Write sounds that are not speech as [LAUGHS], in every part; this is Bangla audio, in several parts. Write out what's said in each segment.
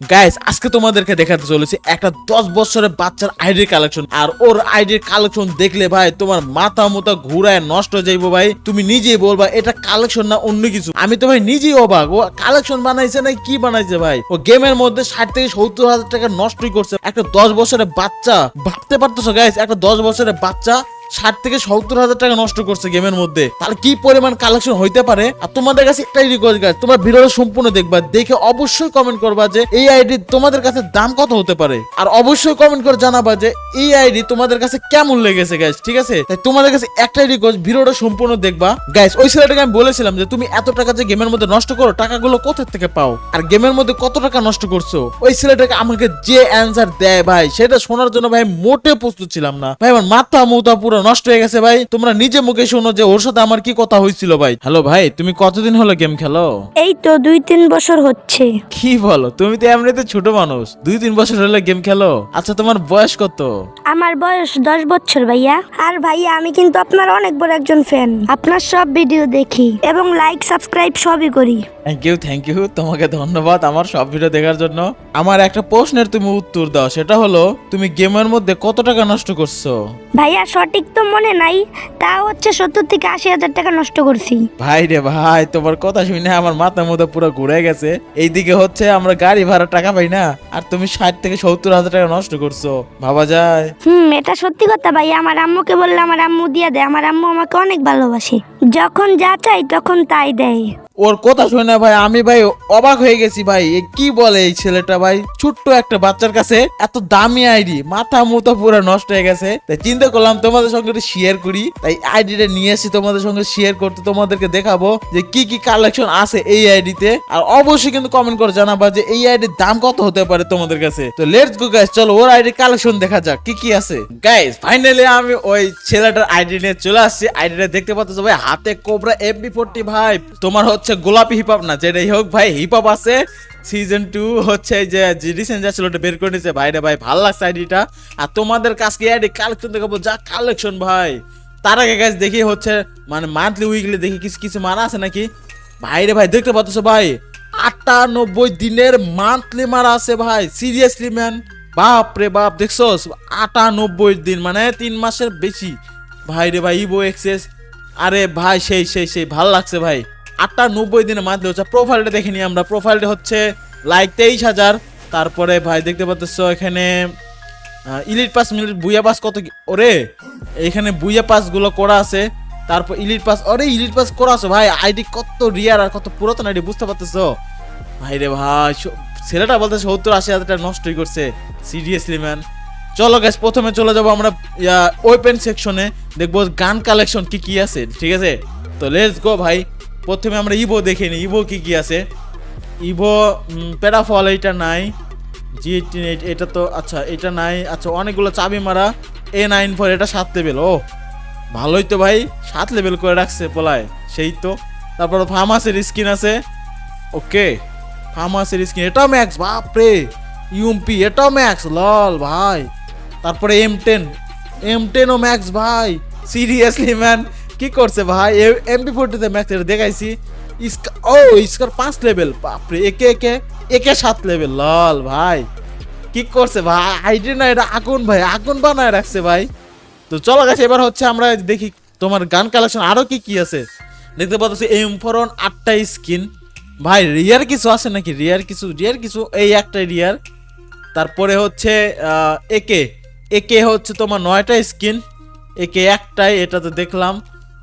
গাইস আজকে তোমাদেরকে দেখাতে চলেছি একটা দশ বছরের বাচ্চার আইডির কালেকশন আর ওর আইডির কালেকশন দেখলে ভাই, তোমার মাথা মোতা ঘুরায় নষ্ট হয়ে যাইবো ভাই। তুমি নিজেই বলবা, এটা কালেকশন না অন্য কিছু? আমি তো ভাই নিজেই অবাক। ও কালেকশন বানাইছে না, কি বানাইছে ভাই? ও গেমের মধ্যে ষাট থেকে সত্তর হাজার টাকা নষ্টই করছে। একটা দশ বছরের বাচ্চা, ভাবতে পারতেছো গাইস একটা দশ বছরের বাচ্চা ষাট থেকে সত্তর হাজার টাকা নষ্ট করছে গেমের মধ্যে। তাহলে কি পরিমাণ কালেকশন হইতে পারে? আর তোমাদের কাছে একটাই রিকোয়েস্ট গাছ তোমার ভিডিওটা সম্পূর্ণ দেখবা, দেখে অবশ্যই কমেন্ট করবা যে এই আইডি তোমাদের কাছে দাম কত হতে পারে? আর অবশ্যই কমেন্ট করে জানাবা যে এই আইডি তোমাদের কাছে কেমন লেগেছে গাইস ঠিক আছে? তাই তোমাদের কাছে একটাই রিকোয়েস্ট ভিডিওটা সম্পূর্ণ দেখবা। গাইস ওই ছেলেটাকে আমি বলেছিলাম যে তুমি এত টাকা যে গেমের মধ্যে নষ্ট করো, টাকাগুলো কোথা থেকে পাও? আর গেমের মধ্যে কত টাকা নষ্ট করছ? ওই ছেলেটাকে আমাকে যে অ্যান্সার দেয় ভাই, সেটা শোনার জন্য ভাই মোটে প্রস্তুত ছিলাম না। ভাই, আমার মাথা মুথা পুরো নষ্ট হয়ে গেছে ভাই। তোমরা নিজে মুখে শোনো যে ওর সাথে আমার কি কথা হয়েছিল ভাই। হ্যালো ভাই তুমি কতদিন হলো গেম খেলো? এই তো দুই তিন বছর হচ্ছে। কি বলো তুমি তো এমনিতে ছোট মানুষ। দুই তিন বছর হলে গেম খেলো? আচ্ছা তোমার বয়স কত? আমার বয়স দশ বছর ভাইয়া। আর ভাইয়া আমি কিন্তু আপনার অনেক বড় একজন ফ্যান আপনার সব ভিডিও দেখি এবং লাইক সাবস্ক্রাইব সবই করি। থ্যাংক ইউ থ্যাংক ইউ তোমাকে ধন্যবাদ আমার সব ভিডিও দেখার জন্য। আমার একটা প্রশ্নের তুমি উত্তর দাও সেটা হলো তুমি গেমের মধ্যে কত টাকা নষ্ট করছ? ভাইয়া সঠিক তো মনে নাই তা হচ্ছে সত্তর থেকে আশি হাজার টাকা নষ্ট করছি। ভাই রে ভাই তোমার কথা শুনে আমার মাথা মধ্যে পুরো ঘুরে গেছে। এইদিকে হচ্ছে আমরা গাড়ি ভাড়া টাকা পাই না আর তুমি ষাট থেকে সত্তর হাজার টাকা নষ্ট করছ। ভাবা যায়? হুম এটা সত্যি কথা ভাইয়া আমার আম্মুকে বললে আমার আম্মু দিয়ে দেয় আমার আম্মু আমাকে অনেক ভালোবাসে। যখন যা চাই তখন তাই দেয়। ওর কথা শুনে না ভাই, আমি ভাই অবাক হয়ে গেছি ভাই। কি বলে এই ছেলেটা ভাই? ছোট্ট একটা বাচ্চার কাছে এত দামি আইডি, মাথা মুতো পুরো নষ্ট হয়ে গেছে। তাই চিন্তা করলাম তোমাদের সঙ্গে একটু শেয়ার করি। তাই আইডিটা নিয়ে এসেছি তোমাদের সঙ্গে শেয়ার করতে, তোমাদেরকে দেখাবো যে কি কি কালেকশন আছে এই আইডিতে। আর অবশ্যই কিন্তু কমেন্ট করে জানাবা যে এই আইডির দাম কত হতে পারে তোমাদের কাছে। তো লেটস গো গাইস চলো ওর আইডি কালেকশন দেখা যাক, কি কি আছে। গাইস ফাইনালি আমি ওই ছেলেটার আইডি নিয়ে চলে আসছি। আইডিটা দেখতে পাচ্ছ ভাই, হাতে কোবরা এফবি ফোরটি ভাই। তোমার হচ্ছে গোলাপি হিপ হপ না, যেটাই হোক ভাই হিপ হপ আছে। সিজন টু হচ্ছে যে রিসেন্ট যা ছিল ওটা বের করে নিয়েছে ভাই রে ভাই, ভালো লাগছে আইডিটা আর তোমাদের কাছে আইডি কালেকশন দেখাবো যা কালেকশন ভাই। তার আগে গাছ দেখি হচ্ছে মানে মান্থলি উইকলি দেখি কিছু কিছু মারা আছে নাকি? ভাই রে ভাই, দেখতে পাচ্ছ ভাই, আটানব্বই দিনের মান্থলি মারা আছে ভাই সিরিয়াসলি ম্যান বাপ রে বাপ, দেখছ? আটানব্বই দিন মানে তিন মাসের বেশি। ভাই রে ভাই ইবো এক্সেস আরে ভাই, সেই সেই সেই, ভালো লাগছে ভাই। আটটা নব্বই দিনে মান্থলি হচ্ছে। প্রোফাইলটা দেখে নিই আমরা। প্রোফাইলটা হচ্ছে লাইক তেইশ হাজার। তারপরে ভাই দেখতে পাচ্ছ এখানে ইলিট পাস মিলিট বুয়া পাস কত ওরে, এখানে বুয়া পাসগুলো করা আছে। তারপর ইলিট পাস ওরে ইলিট পাস করা আছে ভাই। আইডি কত রিয়ার আর কত পুরাতন আইডি বুঝতে পারতেছো? ভাই রে ভাই ছেলেটা বলতে সত্তর আশি হাজার টাকা নষ্টই করছে সিরিয়াসলি ম্যান চলো গ্যাস প্রথমে চলে যাব আমরা ওয়েপেন সেকশনে দেখব গান কালেকশন কি কি আছে, ঠিক আছে? তো লেটস গো ভাই। প্রথমে আমরা ইভো দেখে নিই। ইভো কি কি আছে? ইভো প্যারাফল এইটা নাই। জি এটা তো আচ্ছা এটা নাই। আচ্ছা অনেকগুলো চাবি মারা। এ নাইন ফোর এটা সাত লেভেল ও। ভালোই তো ভাই, সাত লেভেল করে রাখছে পোলায়, সেই তো। তারপর ফার্মাসের স্কিন আছে। ওকে, ফার্মাসের স্কিন এটাও ম্যাক্স বাপরে। ইউএমপি এটাও ম্যাক্স লল ভাই। তারপরে এম টেন এম টেন ও ম্যাক্স ভাই। সিরিয়াসলি ম্যান কি করছে ভাই? এমপি ফোরটিতে ম্যাক্স এটা দেখাইছি। ইস্কা ও ইস্কার পাঁচ লেভেল বাপরে, একে একে একে সাত লেভেল লল ভাই। কি করছে ভাই? আইডি না, এটা আগুন ভাই, আগুন বানায় রাখছে ভাই। তো চলো গেছে এবার হচ্ছে আমরা দেখি তোমার গান কালেকশন আরও কি কি আছে। দেখতে পাচ্ছি এম ফরন আটটা স্কিন ভাই রিয়ার কিছু আছে নাকি? রিয়ার কিছু রিয়ার কিছু, এই একটা রিয়ার তারপরে হচ্ছে একে একে হচ্ছে তোমার নয়টা স্কিন একে একটাই এটা তো দেখলাম।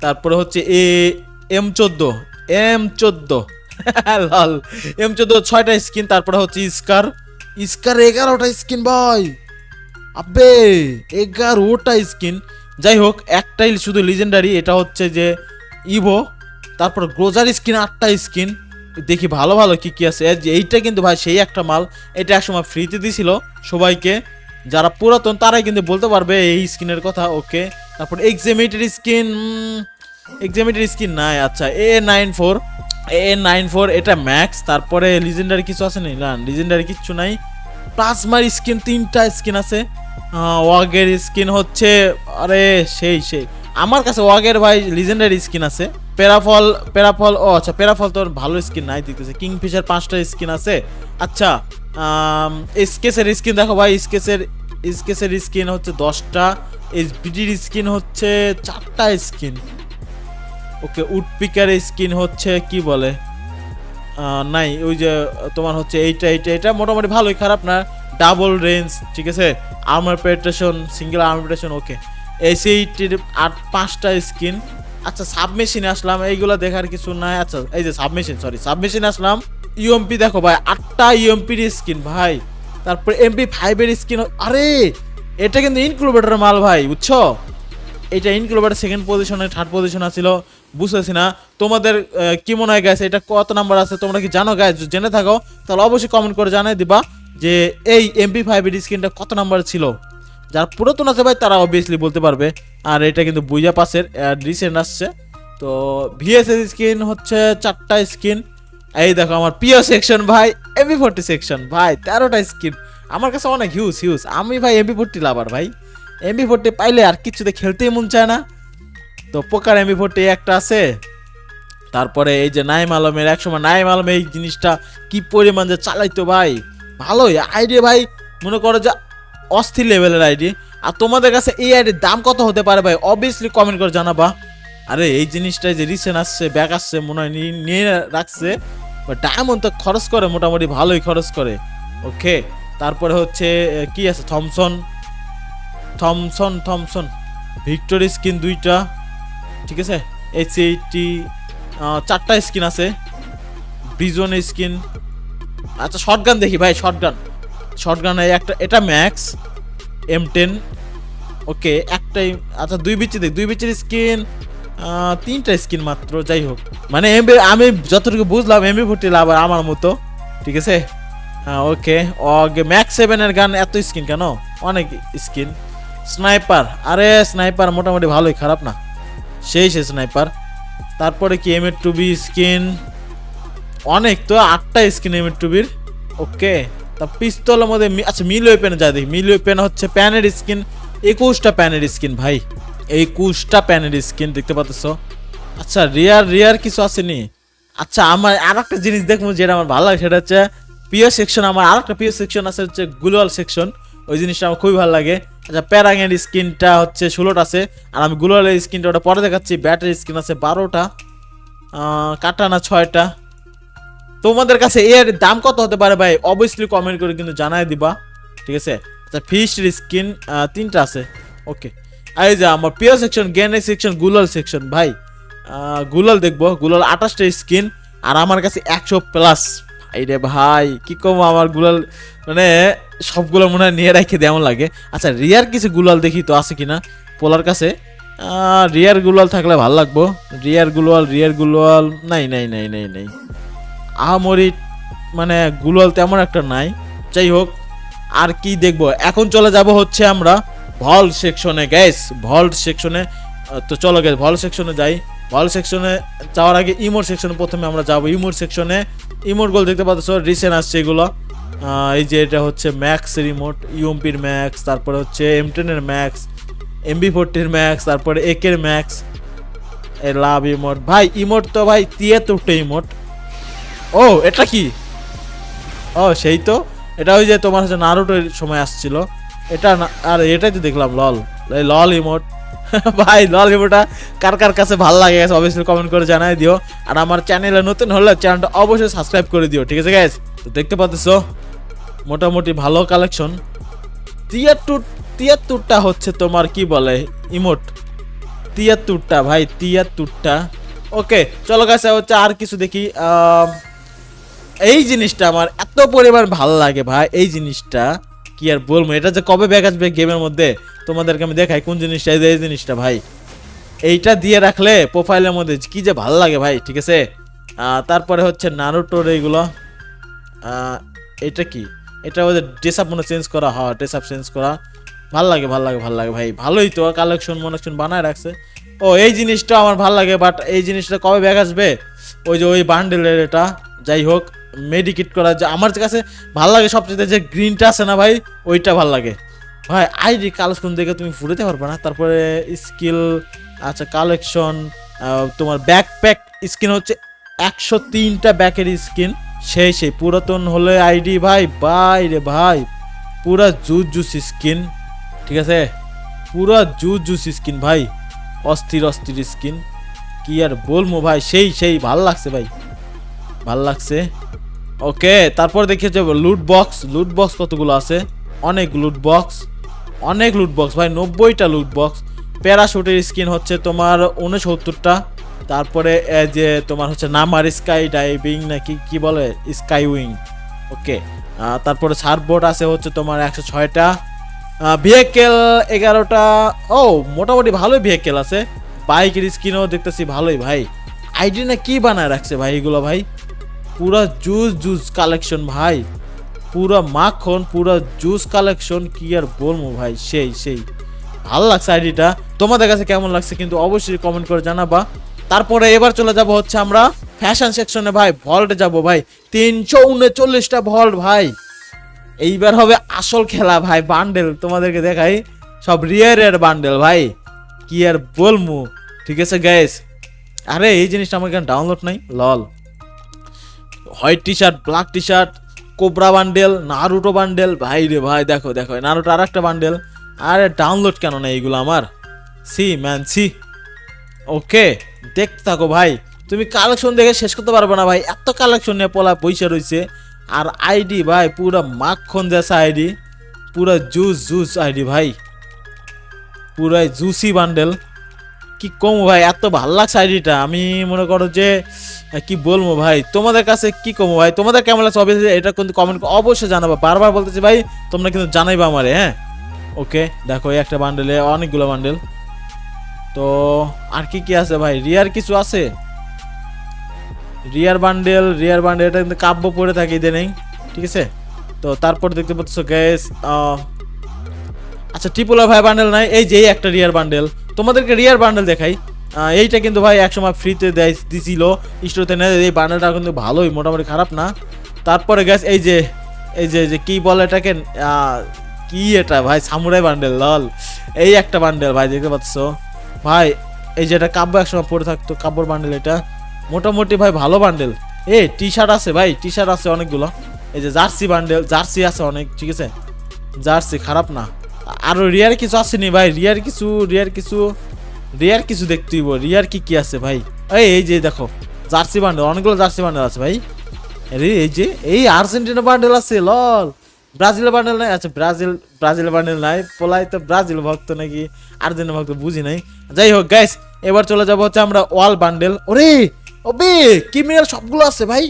তারপরে হচ্ছে এ, এম চোদ্দ এম চোদ্দ। [LAUGHS] লাল। এম চোদ্দ ছয়টা স্কিন, তারপরে হচ্ছে স্কার। স্কার এগারোটা স্কিন ভাই। আবে এগারোটা স্কিন। যাই হোক, একটাই শুধু লিজেন্ডারি এটা হচ্ছে যে ইভো তারপর গ্রোজার স্কিন, আটটা স্কিন। দেখি ভালো ভালো কী কী আছে। এইটা কিন্তু ভাই সেই একটা মাল। এটা একসময় ফ্রিতে দিছিল সবাইকে। যারা পুরাতন, তারাই কিন্তু বলতে পারবে এই স্কিনের কথা ওকে তারপর এক্সামিটের স্কিন এক্সামিটের স্কিন নাই আচ্ছা A nine four A nine four এটা ম্যাক্স তারপরে লিজেন্ডারি কিছু আছে না লিজেন্ডারি কিচ্ছু নাই। প্লাজমার স্কিন তিনটা স্কিন আছে। ওয়াগের স্কিন হচ্ছে, আরে, সেই সেই। আমার কাছে ওয়াগের ভাই লিজেন্ডারি স্কিন আছে। প্যারাফল প্যারাফল ও আচ্ছা প্যারাফল তোর ভালো স্কিন নাই দিতেছে কিংফিশার পাঁচটা স্কিন আছে। আচ্ছা স্কেচের স্কিন দেখো ভাই স্কেচের স্কেচের স্কিন হচ্ছে দশটা। এসবিডির স্কিন হচ্ছে চারটা স্কিন ওকে উডপিকার স্কিন হচ্ছে কি বলে? নাই, ওই যে তোমার হচ্ছে এইটা এইটা এটা মোটামুটি ভালোই খারাপ না? ডাবল রেঞ্জ, ঠিক আছে? Armour penetration single armour penetration okay এসিটির আট, পাঁচটা স্কিন। আচ্ছা সাবমেশিনে আসলাম, এইগুলো দেখার কিছু নাই। আচ্ছা এই যে সাবমেশিন সরি সাবমেশিনে আসলাম। ইউএমপি দেখো ভাই, আটটা ইউএমপির স্কিন ভাই। তারপর এমপি ফাইভের স্কিন, আরে, এটা কিন্তু ইনক্লুবেটর মাল ভাই, বুঝছ? এটা incubator second position third position আছিল বুঝতেছি না। তোমাদের কি মনে হয় গেছে এটা কত নাম্বার আছে? তোমরা কি জানো গাইজ জেনে থাকো, তাহলে অবশ্যই কমেন্ট করে জানাই দিবা যে এই এমপি ফাইভের স্ক্রিনটা কত নাম্বার ছিল। যারা পুরাতন আছে ভাই, তারা অবভিয়াসলি বলতে পারবে। আর এটা কিন্তু বুইয়া পাসের রিসেন্ট আসছে। তো ভিএসএস স্ক্রিন হচ্ছে চারটা স্ক্রিন এই দেখো আমার প্রিয় সেকশন ভাই এমপি ফোর্টি সেকশন ভাই, তেরোটা স্ক্রিন আমার কাছে অনেক হিউজ হিউজ আমি ভাই এমপি ফোর্টি লাভার ভাই। এমপি ফোর্টি পাইলে আর কিছুতে খেলতেই মন চায় না। তো পোকার এমপি ফোর্টি একটা আছে। তারপরে এই যে নাইম আলমের, একসময় নাইম আলম এই জিনিসটা কি পরিমাণ যে চালাইতো ভাই? ভালোই। আইডি ভাই, মনে করো যে অস্থির লেভেলের আইডি আর তোমাদের কাছে এই আইডির দাম কত হতে পারে ভাই? অবভিয়াসলি কমেন্ট করে জানাবা। আরে, এই জিনিসটা যে রিসেন্ট আসছে ব্যাক আসছে, মনে হয় নিয়ে- রাখছে। ডায়মন্ড তো খরচ করে, মোটামুটি ভালোই খরচ করে। ওকে তারপরে হচ্ছে কি আছে? Thompson Thompson Thompson victory skin দুইটা। ঠিক আছে? এইচ এইটি চারটা স্কিন আছে। ব্রিজন স্কিন আচ্ছা শর্টগান দেখি ভাই শর্টগান শর্টগানে একটা, এটা ম্যাক্স এম টেন ওকে একটাই আচ্ছা দুই বিচি দেখ, দুই বিচির স্কিন তিনটা স্কিন মাত্র, যাই হোক। মানে এমবি আমি যতটুকু বুঝলাম এমবি ফুটি আবার আমার মতো। ঠিক আছে? হ্যাঁ ওকে ওকে ম্যাক্স সেভেনের গান এত স্কিন কেন? অনেক স্কিন স্নাইপার আরে স্নাইপার মোটামুটি ভালোই, খারাপ না। সেই স্নাইপার তারপরে কি এম এর টুবি স্কিন অনেক তো, আটটা স্কিন এম এর টুবির ওকে, তা পিস্তলের মধ্যে আচ্ছা মিল ওয়েপেন যা দেখি। মিল ওয়েপেন হচ্ছে প্যানের স্কিন একুশটা প্যানের স্কিন ভাই। একুশটা প্যানের স্কিন দেখতে পাচ্ছ। আচ্ছা রিয়ার রিয়ার কিছু আসেনি। আচ্ছা আমার আর একটা জিনিস দেখব যেটা আমার ভালো লাগে, সেটা হচ্ছে প্রিয় সেকশন আমার আর একটা প্রিয় সেকশন আছে, হচ্ছে গ্লোয়াল সেকশন ওই জিনিসটা আমার খুবই ভালো লাগে। আচ্ছা প্যারাঙের স্কিনটা হচ্ছে ষোলোটা আছে, আর আমি গ্লোয়ালের স্কিনটা ওটা পরে দেখাচ্ছি ব্যাটারি স্কিন আছে বারোটা কাটানা ছয়টা। তোমাদের কাছে এর দাম কত হতে পারে ভাই? অবভিয়াসলি কমেন্ট করে কিন্তু জানাই দিবা, ঠিক আছে? আচ্ছা ফিস্টের স্কিন তিনটা আছে ওকে এই যে আমার প্রিয় সেকশন গেনের সেকশন গুলাল সেকশন ভাই। গুলাল দেখব, গুলাল আঠাশটা স্কিন আর আমার কাছে একশো প্লাস এই রে ভাই, কি কম আমার গুলাল মানে সবগুলো মনে হয় নিয়ে রেখে দেওয়া লাগে। আচ্ছা রিয়ার কিছু গুলাল দেখি তো আছে কিনা? পোলার কাছে? রিয়ার গুলাল থাকলে ভালো লাগবো। রিয়ার গুলাল রিয়ার গুলাল, নাই নাই নাই নাই নাই। আহামরি মানে গুলাল তেমন একটা নাই। যাই হোক, আর কি দেখব? এখন চলে যাব হচ্ছে আমরা ভল সেকশনে গ্যাস ভল্ট সেকশনে তো চলো গ্যাস ভল সেকশনে যাই। ভল সেকশনে যাওয়ার আগে ইমোর সেকশনে প্রথমে আমরা যাব। ইমোর সেকশনে ইমোর গোল দেখতে পাচ্ছ রিসেন্ট আসছে এগুলো। এই যে এটা হচ্ছে ম্যাক্স রিমোট ইউএমপির ম্যাক্স তারপরে হচ্ছে এম টেনের ম্যাক্স এমবি ফোরটির ম্যাক্স তারপরে একের ম্যাক্স এ লাভ ইমোট। ভাই, ইমোট তো ভাই তিয়াত্তরটা ইমোট। ও, এটা কি? ও, সেই তো। এটা ওই যে তোমার হচ্ছে নারুটোর সময় আসছিল। এটা আর এটাই তো দেখলাম লল লল ইমোট ভাই লল ইমোটা কার কার কাছে ভালো লাগে গেছে অবশ্যই কমেন্ট করে জানাই দিও। আর আমার চ্যানেলে নতুন হলে চ্যানেলটা অবশ্যই সাবস্ক্রাইব করে দিও, ঠিক আছে গ্যাস তো দেখতে পাচ্ছ মোটামুটি ভালো কালেকশন তিয়াত্তর, তিয়াত্তরটা হচ্ছে তোমার কি বলে, ইমোট। তিয়াত্তরটা, ভাই, তিয়াত্তরটা। ওকে, চলো গাছ হচ্ছে আর কিছু দেখি। এই জিনিসটা আমার এত পরিমাণ ভালো লাগে ভাই, এই জিনিসটা। কি আর বলব? এটা যে কবে ব্যাগ আসবে গেমের মধ্যে? তোমাদেরকে আমি দেখাই কোন জিনিসটা, এই জিনিসটা ভাই। এইটা দিয়ে রাখলে প্রোফাইলের মধ্যে কি যে ভালো লাগে ভাই, ঠিক আছে? তারপরে হচ্ছে নারুটোর এইগুলো। এটা কি? এটা ওদের ড্রেস আপ মনে চেঞ্জ করা, হয় ড্রেস আপ চেঞ্জ করা। ভালো লাগে ভালো লাগে ভালো লাগে ভাই, ভালোই তো কালেকশন মনেকশন বানায় রাখছে। ও, এই জিনিসটা আমার ভালো লাগে বাট এই জিনিসটা কবে ব্যাগ আসবে? ওই যে ওই বান্ডেলের এটা, যাই হোক। মেডিকেট করা যে আমার কাছে ভালো লাগে সবচেয়ে যে গ্রিনটা আছে না ভাই, ওইটা ভালো লাগে। ভাই আইডি কালেকশন দেখে তুমি ফুটাতে পারবে না? তারপরে স্কিল আচ্ছা কালেকশন তোমার ব্যাকপ্যাক স্কিন হচ্ছে একশো তিনটা ব্যাকের স্কিন সেই সেই, পুরাতন হলে আইডি ভাই ভাই রে ভাই, পুরা জুস জুস স্কিন ঠিক আছে? পুরা জুস জুস স্কিন ভাই, অস্থির অস্থির স্কিন কি আর বলব ভাই, সেই সেই, ভালো লাগছে ভাই। ভালো লাগছে। ওকে, তারপর দেখে যে লুট বক্স লুট বক্স কতগুলো আছে? অনেক লুট বক্স অনেক লুট বক্স ভাই, নব্বইটা লুট বক্স প্যারাশুটের স্কিন হচ্ছে তোমার উনসত্তরটা তারপরে যে তোমার হচ্ছে নামার স্কাই ডাইভিং নাকি কি বলে? স্কাই উইং ওকে তারপরে সার্ফবোর্ড আছে হচ্ছে তোমার একশো ছয়টা। ভেহিকেল এগারোটা। ও, মোটামুটি ভালোই ভেহিকেল আছে। বাইকের স্কিনও দেখতেছি ভালোই ভাই। আইডি না কি বানায় রাখছে ভাই এগুলো ভাই? পুরা জুস জুস কালেকশন ভাই। পুরা মাখন, পুরা জুস কালেকশন কি আর বলব ভাই, সেই সেই। ভালো লাগছে আইডিটা। তোমাদের কাছে কেমন লাগছে কিন্তু অবশ্যই কমেন্ট করে জানাবা। তারপরে এবার চলে যাব হচ্ছে আমরা ফ্যাশন সেকশনে ভাই ভল্টে যাব ভাই। তিনশো উনচল্লিশটা ভল্ট ভাই। এইবার হবে আসল খেলা ভাই বান্ডেল তোমাদেরকে দেখাই। সব রিয়ারের বান্ডেল ভাই। কি আর বলমু ঠিক আছে গ্যাস আরে, এই জিনিসটা আমার এখানে ডাউনলোড নাই lol white T shirt black T shirt cobra bundle, Naruto bundle. ভাই রে ভাই, দেখো দেখো নারুটো আর একটা বান্ডেল। আরে ডাউনলোড কেন না এইগুলো আমার? C, man, C. ওকে, দেখতে থাকো ভাই। তুমি কালেকশন দেখে শেষ করতে পারবে না ভাই। এত কালেকশন নিয়ে পলা পয়সা রয়েছে। আর আইডি ভাই, পুরা মাখন দেশা আইডি পুরা জুস জুস আইডি ভাই। পুরাই জুসি বান্ডেল। কি কম ভাই? এত ভালো লাগছে আইডিটা। আমি মনে করো যে কি বলব ভাই? তোমাদের কাছে কি কমো ভাই? তোমাদের কেমন লাগছে? অবশ্যই এটা কিন্তু কমেন্ট অবশ্যই জানাবা। বারবার বলতেছি ভাই, তোমরা কিন্তু জানাইবা আমারে হ্যাঁ? ওকে দেখো এই একটা বান্ডেলে অনেকগুলো বান্ডেল তো আর কি কি আছে ভাই? রিয়ার কিছু আছে? রিয়ার বান্ডেল রিয়ার বান্ডেল এটা কিন্তু কাব্য পড়ে থাকে ইদানিং, ঠিক আছে? তো তারপর দেখতে পাচ্ছ গ্যাস আচ্ছা ট্রিপোলা ভাই বান্ডেল নাই, এই যে একটা রিয়ার বান্ডেল তোমাদেরকে রিয়ার বান্ডেল দেখাই। এইটা কিন্তু ভাই একসময় ফ্রিতে দেয়, দিছিল। স্টোরতে নেয়, এই বান্ডেলটা কিন্তু ভালোই, মোটামুটি খারাপ না। তারপরে গ্যাস এই যে এই যে যে কী বলে এটাকে? কি এটা ভাই? সামুরাই বান্ডেল লল এই একটা বান্ডেল ভাই, দেখতে পাচ্ছ? ভাই, এই যে এটা কাব্য একসময় পরে থাকতো, কাব্যর বান্ডেল এটা। মোটামুটি ভাই ভালো বান্ডেল এ টি শার্ট আছে ভাই টি শার্ট আছে অনেকগুলো। এই যে জার্সি বান্ডেল জার্সি আছে অনেক, ঠিক আছে? জার্সি খারাপ না। আরও রিয়ার কিছু আসেনি ভাই? রিয়ার কিছু রিয়ার কিছু রিয়ার কিছু দেখতে হইব। রিয়ার কি কি আছে ভাই? এই এই যে দেখো, জার্সি বান্ডেল, অনেকগুলো জার্সি বান্ডেল আছে ভাই। আরে, এই যে, এই আর্জেন্টিনা বান্ডেল আছে, লল। ব্রাজিলের বান্ডেল নাই? আচ্ছা ব্রাজিল ব্রাজিল বান্ডেল নাই। পোলাই তো ব্রাজিল ভক্ত নাকি? আর্জেন্টিনা ভক্ত বুঝি নাই। যাই হোক গাইস এবার চলে যাব হচ্ছে আমরা ওয়াল বান্ডেল। ওরে, ওবে ক্রিমিনাল সবগুলো আছে ভাই?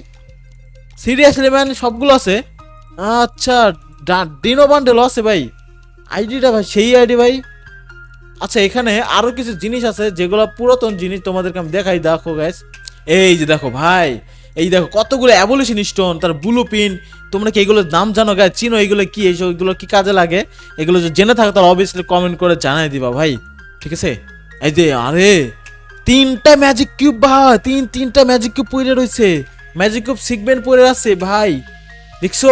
সিরিয়াসলি ম্যান সবগুলো আছে। আচ্ছা ডিনো বান্ডেলও আছে ভাই। আইডিটা ভাই, সেই আইডি ভাই। আচ্ছা এখানে আরও কিছু জিনিস আছে যেগুলো পুরাতন জিনিস তোমাদেরকে আমি দেখাই। দেখো গ্যাস এই যে দেখো ভাই, এই দেখো কতগুলো অ্যাবলিউশন স্টোন তার ব্লু পিন তোমরা কি এগুলোর নাম জানো গায়ে চিনো এগুলো কি? এইসব, এগুলো কি কাজে লাগে? এগুলো যদি জেনে থাকো, তাহলে অবভিয়াসলি কমেন্ট করে জানাই দিবা ভাই। ঠিক আছে? এই যে, আরে, তিনটা ম্যাজিক কিউব ভাই, তিন, তিনটা ম্যাজিক কিউব পড়ে রয়েছে। ম্যাজিক কিউব সিগমেন্ট পড়ে আছে ভাই। দেখছ?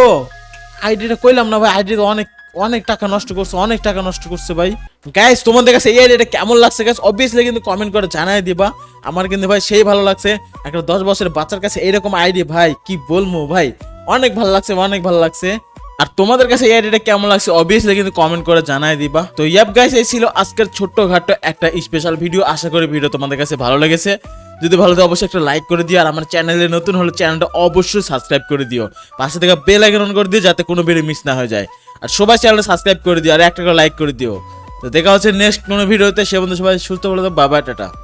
আইডিটা কইলাম না ভাই আইডিটা অনেক অনেক টাকা নষ্ট করছে, অনেক টাকা নষ্ট করছে ভাই। গাইস তোমাদের কাছে এই আইডিটা কেমন লাগছে গাইস অবভিয়াসলি কিন্তু কমেন্ট করে জানাই দিবা। আমার কিন্তু ভাই সেই ভালো লাগছে। একটা দশ বছরের বাচ্চার কাছে এইরকম আইডি ভাই, কি বলব ভাই? অনেক ভালো লাগছে, অনেক ভালো লাগছে। আর তোমাদের কাছে এই আইডিটা কেমন লাগছে অবভিয়াসলি কিন্তু কমেন্ট করে জানাই দিবা। তো ইয়াপ গাইস এই ছিল আজকের ছোট্টখাট্ট একটা স্পেশাল ভিডিও আশা করি ভিডিও তোমাদের কাছে ভালো লেগেছে। যদি ভালো লাগে, অবশ্যই একটা লাইক করে দিও। আর আমার চ্যানেলে নতুন হলে চ্যানেলটা অবশ্যই সাবস্ক্রাইব করে দিও। পাশে থেকে বেল আইকন অন করে দিও, যাতে কোনো ভিডিও মিস না হয়ে যায়। আর সবাই চ্যানেলটা সাবস্ক্রাইব করে দিও আর একটা করে লাইক করে দিও। তো দেখা হচ্ছে নেক্সট কোনো ভিডিওতে সে বন্ধু সবাই সুস্থ বলে তো বাবা টাটা।